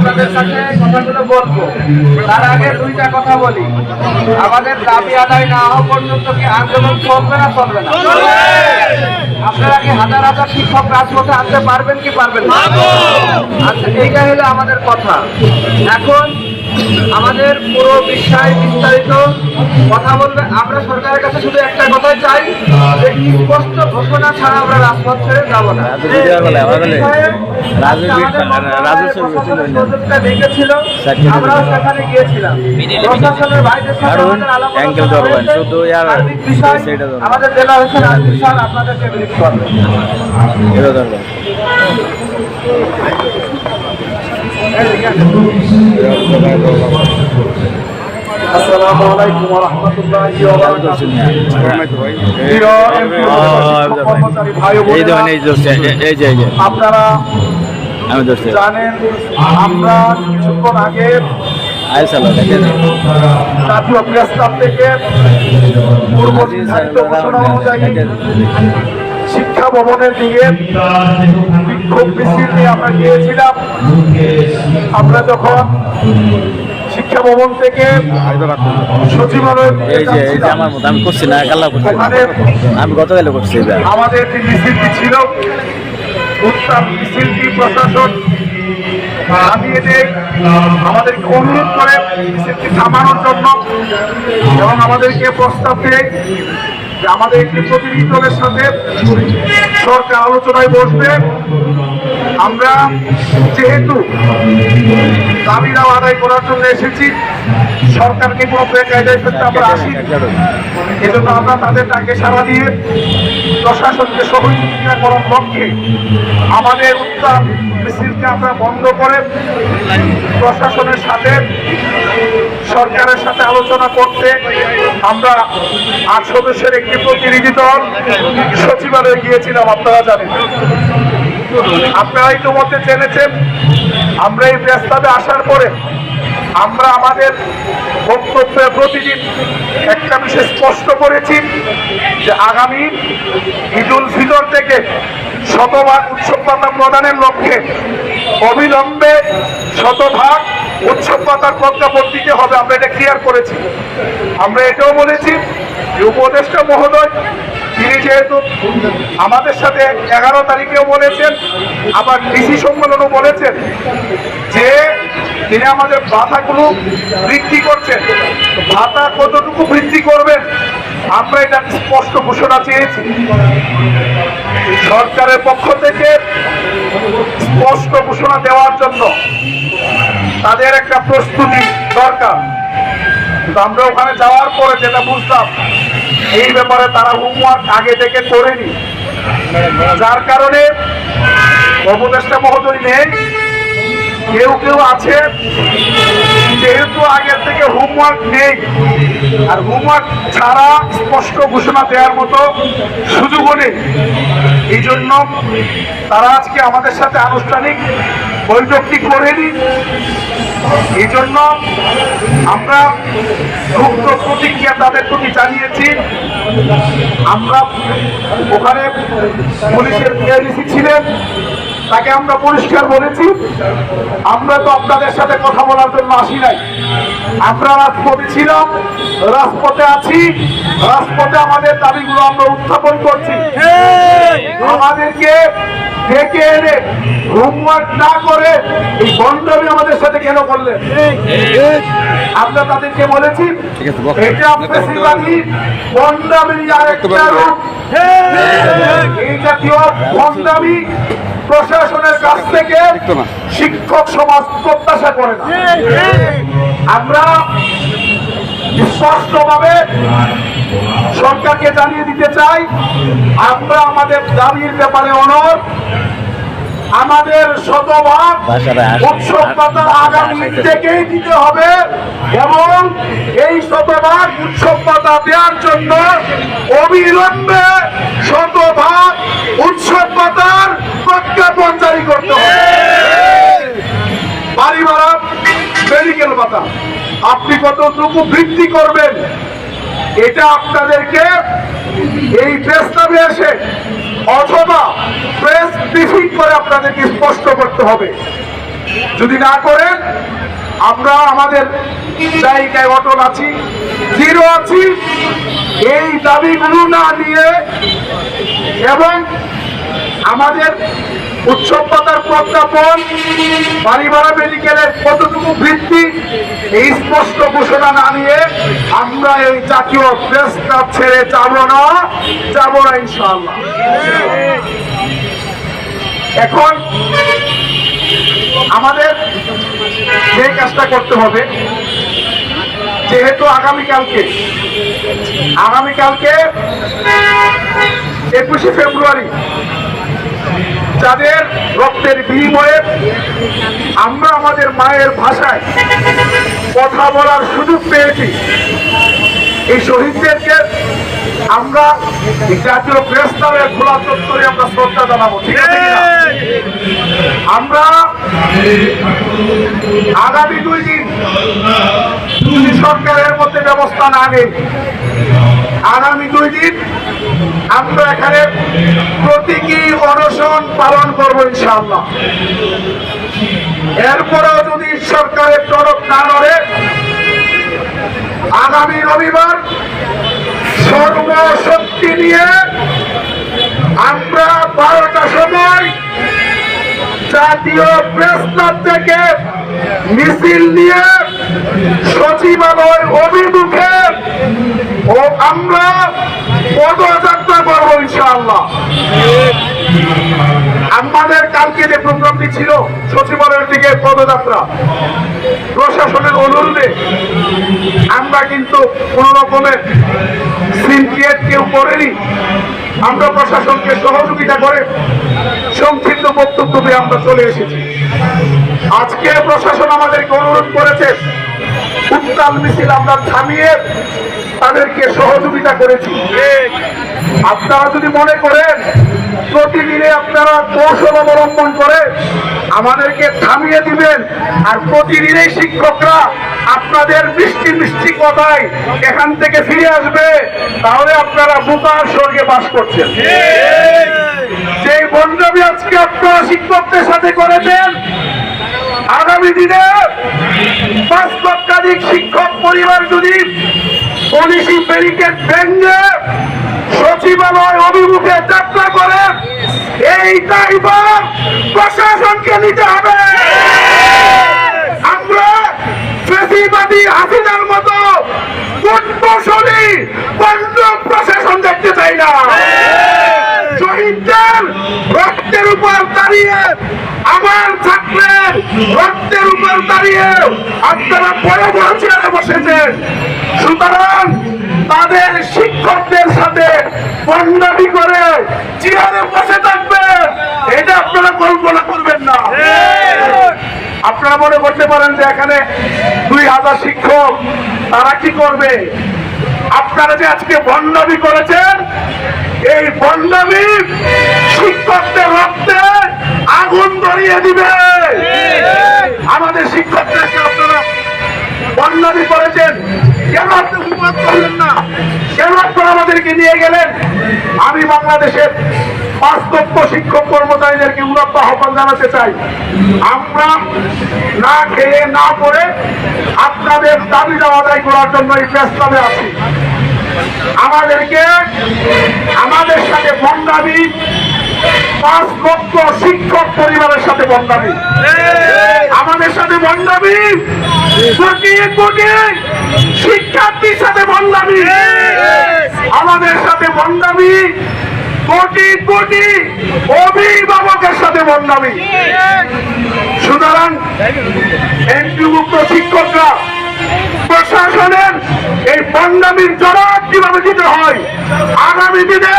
আপনাদের সাথে কথাগুলো বলব। তার আগে দুইটা কথা বলি। আমাদের দাবি আদায় না হওয়া পর্যন্ত কি আন্দোলন চলবে না চলবে না? আপনারা কি হাজার হাজার শিক্ষক রাজপথে আনতে পারবেন কি পারবেন না? আচ্ছা এইটা হলো আমাদের কথা। এখন আমাদের পুরো বিষয় বিস্তারিত কথা বলবে। আমরা সরকারের কাছে শুধু একটা কথাই চাই যে স্পষ্ট ঘোষণা ছাড়া আমরা রাজপথ ছেড়ে যাব না। দেখেছিল। আমরাও সেখানে গিয়েছিলাম। প্রশাসনের কারণ আমাদের জেলা হোসেন আজমির স্যার আপনাদেরকে ব্রিফ করবে। এটা দরকার আসসালামু আলাইকুম ওয়া রাহমাতুল্লাহি ওয়া বারাকাতুহু আপনারা জানেন আমরা কিছুক্ষণ আগে জাতীয় প্রেস ক্লাব থেকে পূর্ব নির্ধারিত ঘোষণা অনুযায়ী শিক্ষা ভবনের দিকে বিক্ষোভ মিছিল নিয়ে আমরা গিয়েছিলাম। আমরা যখন শিক্ষা ভবন থেকে সচিবালয়ের এই যে এই যে আমার মতো আমি করছি না কাল্লা করছি আমি গতকালে করছি এবার আমাদের যে মিছিলটি ছিল। মিছিলটি প্রশাসন থামিয়ে দিয়ে আমাদেরকে অনুরোধ করে মিছিলটি থামানোর জন্য এবং আমাদেরকে প্রস্তাব দেয়। যে আমাদের একটি প্রতিনিধি দলের সাথে সরকার আলোচনায় বসবে। আমরা যেহেতু দাবিরাও আদায় করার জন্য এসেছি সরকারকে কোনো বেকায়দায় ফেলতে আমরা আসি এজন্য আমরা তাদের ডাকে সাড়া দিয়ে প্রশাসনকে সহযোগিতা করার লক্ষ্যে আমাদের উত্তর মিছিলকে আমরা বন্ধ করে প্রশাসনের সাথে সরকারের সাথে আলোচনা করতে আমরা আট সদস্যের একটি প্রতিনিধি দল সচিবালয়ে গিয়েছিলাম আপনারা জানেন। আপনারা ইতিমধ্যে জেনেছেন আমরা এই প্রস্তাবে আসার পরে আমরা আমাদের বক্তব্যে প্রতিদিন একটা বিষয় স্পষ্ট করেছি যে আগামী ঈদুল ফিতর থেকে শতভাগ উৎসব পাতা প্রদানের লক্ষ্যে অবিলম্বে শতভাগ উৎসব পাতার প্রজ্ঞাপন দিতে হবে, আমরা এটা ক্লিয়ার করেছি। আমরা এটাও বলেছি যে উপদেষ্টা মহোদয়, তিনি যেহেতু আমাদের সাথে এগারো তারিখেও বলেছেন, আবার ডিসি সম্মেলনও বলেছেন যে তিনি আমাদের ভাতাগুলো বৃদ্ধি করছেন। ভাতা কতটুকু বৃদ্ধি করবেন আমরা এটা স্পষ্ট ঘোষণা চেয়েছি। সরকারের পক্ষ থেকে স্পষ্ট ঘোষণা দেওয়ার জন্য তাদের একটা প্রস্তুতি দরকার। আমরা ওখানে যাওয়ার পরে যেটা বুঝলাম, এই ব্যাপারে তারা হোমওয়ার্ক আগে থেকে করেনি। যার কারণে উপদেষ্টা মহোদয় নেই। কেউ কেউ আছে, যেহেতু আগের থেকে হোমওয়ার্ক নেই, আর হোমওয়ার্ক ছাড়া স্পষ্ট ঘোষণা দেওয়ার মতো সুযোগও নেই। এই জন্য তারা আজকে আমাদের সাথে আনুষ্ঠানিক বৈঠকটি করেনি? এই জন্য আমরা মুক্ত প্রতিক্রিয়া তাদের প্রতি জানিয়েছি। আমরা ওখানে পুলিশের ছিলেন তাকে আমরা পরিষ্কার বলেছি। আমরা তো আপনাদের সাথে কথা বলার জন্য আসি নাই। আমরা রাজপথে ছিলাম রাজপথে আছি। রাজপথে আমাদের দাবিগুলো আমরা উত্থাপন করছি। আমাদেরকে ডেকে এনে হোমওয়ার্ক না করে এই বন্ধবী আমাদের সাথে কেন করলেন? আমরা তাদেরকে বলেছি এটা ফেসিবাদী বন্দামির আরেকটা রূপ। এই জাতীয় বন্দামি প্রশাসনের কাছ থেকে শিক্ষক সমাজ প্রত্যাশা করে না। আমরা স্পষ্টভাবে সরকারকে জানিয়ে দিতে চাই আমরা আমাদের দাবির ব্যাপারে অনর আমাদের শতভাগ। উৎসব পাতা আগামী থেকেই দিতে হবে এবং এই শতভাগ উৎসব পাতা দেওয়ার জন্য অবিলম্বে শতভাগ উৎসব পাতার প্রজ্ঞাপন জারি করতে হবে। বাড়ি ভাড়া মেডিকেল ভাতা। আপনি কতটুকু বৃদ্ধি করবেন এটা আপনাদেরকে এই প্রস্তাবে এসে অথবা প্রেস ব্রিফিং করে আপনাদেরকে স্পষ্ট করতে হবে। যদি না করেন, আমরা আমাদের জায়গায় অটল আছি, দৃঢ় আছি। এই দাবিগুলো না নিয়ে এবং আমাদের উৎসবতার প্রজ্ঞাপন বাড়ি ভাড়া মেডিকেলের কতটুকু ভিত্তি, এই স্পষ্ট ঘোষণা না নিয়ে আমরা এই জাতীয় প্রেস ছেড়ে যাব না যাব না ইনশাআল্লাহ। এখন আমাদের যে কাজটা করতে হবে, যেহেতু আগামীকালকে আগামীকালকে একুশে ফেব্রুয়ারি যাদের রক্তের বিনিময়ে আমরা আমাদের মায়ের ভাষায় কথা বলার সুযোগ পেয়েছি। এই শহীদদেরকে আমরা জাতীয় প্রেস খোলা চত্বরে আমরা শ্রদ্ধা জানাব, ঠিক আমরা আগামী দুই দিন সরকারের মধ্যে ব্যবস্থা না নেই। আগামী দুই দিন আমরা এখানে প্রতীকী অনশন পালন করব ইনশাআল্লাহ। এরপরেও যদি সরকারের তরফ না নড়ে, আগামী রবিবার সর্বশক্তি নিয়ে আমরা বারোটা সময় জাতীয় প্রেস ক্লাব থেকে মিছিল নিয়ে সচিবালয় অভিমুখে ও, আমরা পদযাত্রা করব ইনশাআল্লাহ। আমাদের কালকে যে প্রোগ্রামটি ছিল, সচিবালয়ের দিকে পদযাত্রা। প্রশাসনের অনুরোধে আমরা কিন্তু কোন রকমের সিনক্রিয়েট কেউ করেনি। আমরা প্রশাসনকে সহযোগিতা করে সংক্ষিপ্ত বক্তব্য দিয়ে আমরা চলে এসেছি। আজকে প্রশাসন আমাদেরকে অনুরোধ করেছে, উত্তাল মিছিল আমরা থামিয়ে তাদেরকে সহযোগিতা করেছি। আপনারা যদি মনে করেন, প্রতিদিনে আপনারা কৌশল অবলম্বন করে আমাদেরকে থামিয়ে দিবেন, আর প্রতিদিনই শিক্ষকরা আপনাদের মিষ্টি মিষ্টি কথায় এখান থেকে ফিরে আসবে, তাহলে আপনারা বোকার স্বর্গে বাস করছেন। যে বন্ধবী আজকে আপনারা শিক্ষকদের সাথে করেছেন, আগামী দিনে পাঁচ লক্ষাধিক শিক্ষক পরিবার যদি পলিসি ব্যারিকেড ভেঙে সচিবালয় অভিমুখে যাত্রা করে, এই দায়ভার প্রশাসনকে নিতে হবে। আমরা ফেসিবাদী হাসিনার মতো কুটকৌশলী বন্ধ প্রশাসন দেখতে চাই না। শহীদদের রক্তের উপর দাঁড়িয়ে আমার ছাত্রের রক্তের উপর দাঁড়িয়ে আপনারা বড় বড় চেয়ারে বসেছেন সুতরাং তাদের শিক্ষকদের সাথে বন্ডামি করে চেয়ারে বসে থাকবেন। এটা আপনারা কল্পনা করবেন না। আপনারা মনে করতে পারেন যে এখানে দুই হাজার শিক্ষক, তারা কি করবে? আপনারা যে আজকে বন্ডামি করেছেন, এই বন্ডামি শিক্ষকদের রক্তে আগুন ধরিয়ে দিবে। আমাদের শিক্ষকদেরকে আপনারা বন্ডামি করেছেন, কেন আপনি করলেন না? কেন আপনারা আমাদেরকে নিয়ে গেলেন? আমি বাংলাদেশের বাস্তব্য শিক্ষক কর্মচারীদেরকে উন্নত আহ্বান জানাতে চাই। আমরা না খেয়ে না পড়ে আপনাদের দাবি আদায় করার জন্য এই প্রস্তাবে আছি। আমাদেরকে, আমাদের সাথে বন্দাবি। পাঁচ লক্ষ শিক্ষক পরিবারের সাথে বন্দাবি। আমাদের সাথে বন্দাবি। কোটি কোটি শিক্ষার্থীর সাথে বন্দাবি। আমাদের সাথে বন্দাবি। কোটি কোটি অভিভাবকের সাথে বন্দাবি সুতরাং এনপিভুক্ত শিক্ষকরা, প্রশাসনের এই বন্ডামির জবাব কীভাবে দিতে হয়? আগামী দিনে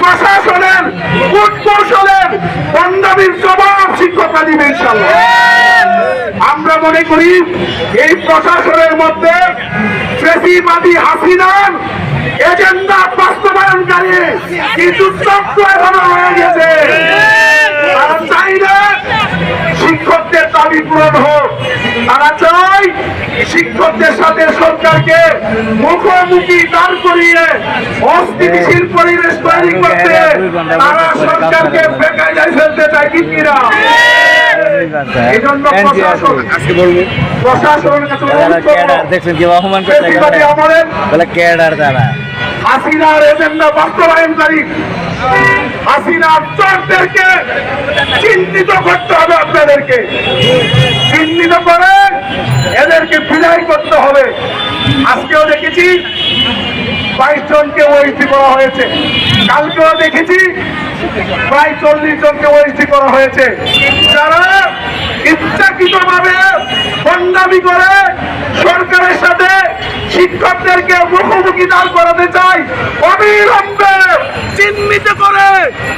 প্রশাসনের কূটকৌশলের বন্ডামির জবাব শিক্ষকরা দিবে আমরা মনে করি, এই প্রশাসনের মধ্যে ফেসিবাদী হাসিনার এজেন্ডা বাস্তবায়নকারী কিছু চক্র এখনও রয়ে গেছে। তারা চাইলে শিক্ষকদের দাবি পূরণ হোক। তারা চায় শিক্ষকদের সাথে সরকারকে মুখোমুখি দাঁড় করিয়ে অস্থিতিশীল পরিবেশ তৈরি করতে তারা সরকারকে বেকায়দায় ফেলতে চায় কিনা দেখছেন কি অপমান করতে বলে ক্যাডার তারা। হাসিনার এজেন্ডা বাস্তবায়নকারী হাসিনার চোরদেরকে চিহ্নিত করতে হবে আপনাদেরকে। চিহ্নিত করে এদেরকে বিদায় করতে হবে। আজকেও দেখেছি বাইশ জনকে ওএসডি করা হয়েছে। কালকেও দেখেছি প্রায় চল্লিশ জনকে ওএসডি করা হয়েছে। যারা ইচ্ছাকৃত ভাবে বন্দামি করে সরকারের সাথে শিক্ষকদেরকে মুখোমুখি দাঁড় করাতে চাই অবিলম্বে চিহ্নিত করে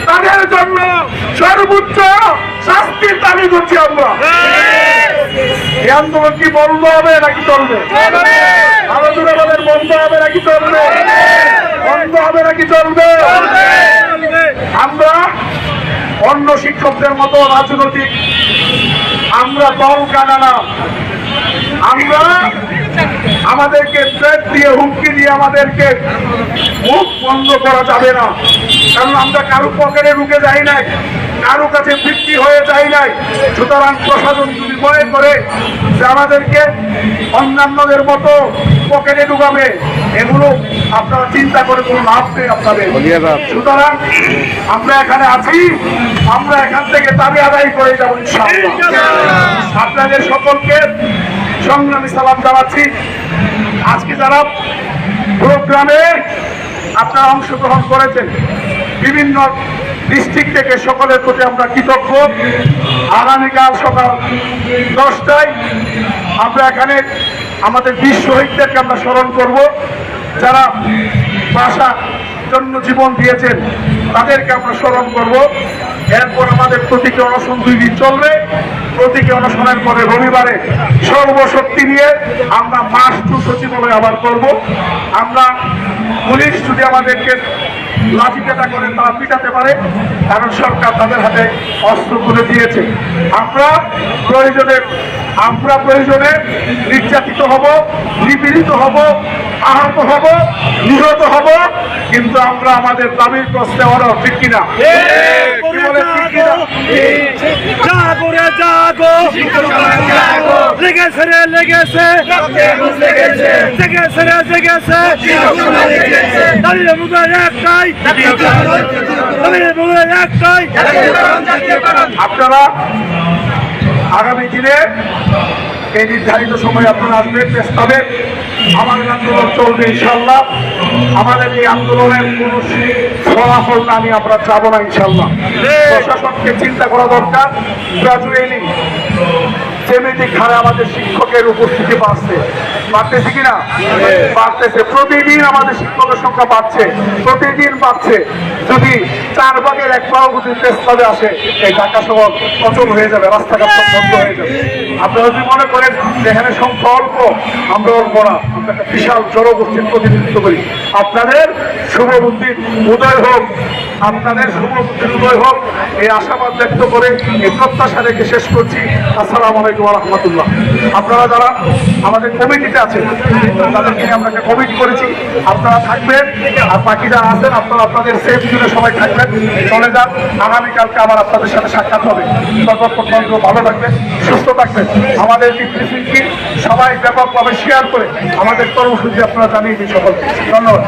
তাদের জন্য সর্বোচ্চ শাস্তির দাবি করছি আমরা। এই আন্দোলন কি বন্ধ হবে নাকি চলবে। আলোচনা আমাদের বন্ধ হবে নাকি চলবে? আমরা অন্য শিক্ষকদের মতো রাজনৈতিক। আমরা দল কানা না আমরা আমাদেরকে ট্রেড দিয়ে হুমকি দিয়ে আমাদেরকে মুখ বন্ধ করা যাবে না। কারণ আমরা কারও পকেটে ঢুকে যাই নাই। কারও কাছে বিক্রি হয়ে যায় নাই। সুতরাং প্রশাসন যদি মনে করে যে আমাদেরকে অন্যান্যদের মতো পকেটে ঢুকাবে এগুলো আপনারা চিন্তা করে কোনো লাভ নেই আপনাদের। সুতরাং আমরা এখানে আছি আমরা এখান থেকে দাবি আদায় করে যাব আপনাদের সকলকে সংগ্রামী সালাম জানাচ্ছি। আজকে যারা প্রোগ্রামে আপনারা অংশগ্রহণ করেছেন বিভিন্ন ডিস্ট্রিক্ট থেকে সকলের প্রতি আমরা কৃতজ্ঞ। আগামীকাল সকাল দশটায় আমরা এখানে আমাদের বীর শহীদদেরকে আমরা স্মরণ করব। যারা ভাষা জন্য জীবন দিয়েছেন, তাদেরকে আমরা স্মরণ করব। এরপর আমাদের প্রতীকী অনশন দুই দিন চলবে। প্রতীকী অনশনের পরে রবিবারে সর্বশক্তি নিয়ে আমরা মাস টু সচিবালয় আবার করব। আমরা পুলিশ যদি আমাদেরকে লাঠি পেটা করে তারা পিটাতে পারে কারণ সরকার তাদের হাতে অস্ত্র তুলে দিয়েছে। আমরা প্রয়োজনে আমরা প্রয়োজনে নির্যাতিত হব নিপীড়িত হব আহত হব নিহত হব কিন্তু আমরা আমাদের দাবির প্রশ্নে অর ঠিক কিনা? কি বলে ঠিক কিনা? জাগো রে জাগো লেগেছে। লেগেছে জেগেছে রে জেগেছে দাঁড়িয়ে একটাই দাঁড়িয়ে একটাই আপনারা আগামী দিনে এই নির্ধারিত সময় আপনারা আসবেন চেষ্টা পাবেন আমাদের আন্দোলন চলবে ইনশাল্লাহ আমাদের এই আন্দোলনের কোন ফলাফল না নিয়ে আমরা যাব না ইনশাল্লাহ প্রশাসনকে চিন্তা করা দরকার। গ্রাজুয়েলি সেমিটিক হারে আমাদের শিক্ষকের উপস্থিতি বাড়ছে। বাড়তেছে কিনা? বাড়তেছে। প্রতিদিন আমাদের শিক্ষকের সংখ্যা বাড়ছে। প্রতিদিন বাড়ছে। যদি চার ভাগের এক ভাগ যদি তেজপাবে আসে, এই ঢাকা শহর অচল হয়ে যাবে, রাস্তাঘাট বন্ধ হয়ে যাবে। আপনারা যদি মনে করেন যে এখানে সংখ্যা অল্প, আমরা অল্প না। বিশাল জনগোষ্ঠীর প্রতিনিধিত্ব করি। আপনাদের শুভবুদ্ধির উদয় হোক। আপনাদের শুভবুদ্ধির উদয় হোক। এই আশাবাদ ব্যক্ত করে এই প্রত্যাশা রেখে শেষ করছি। আসসালামু আলাইকুম। রহমতুল্লাহ। আপনারা যারা আমাদের কমিটিতে আছেন, তাদেরকে আমরা একটা কমিটি করেছি। আপনারা থাকবেন, আর বাকি যারা আছেন, আপনারা আপনাদের সেফ জুড়ে সবাই থাকবেন। চলে যান, আগামীকালকে আবার আপনাদের সাথে সাক্ষাৎ হবে। পর্যন্ত ভালো থাকবেন, সুস্থ থাকবেন। আমাদের এই সবাই ব্যাপকভাবে শেয়ার করে আমাদের কর্মসূচি আপনারা জানিয়ে দিন সকলকে। ধন্যবাদ।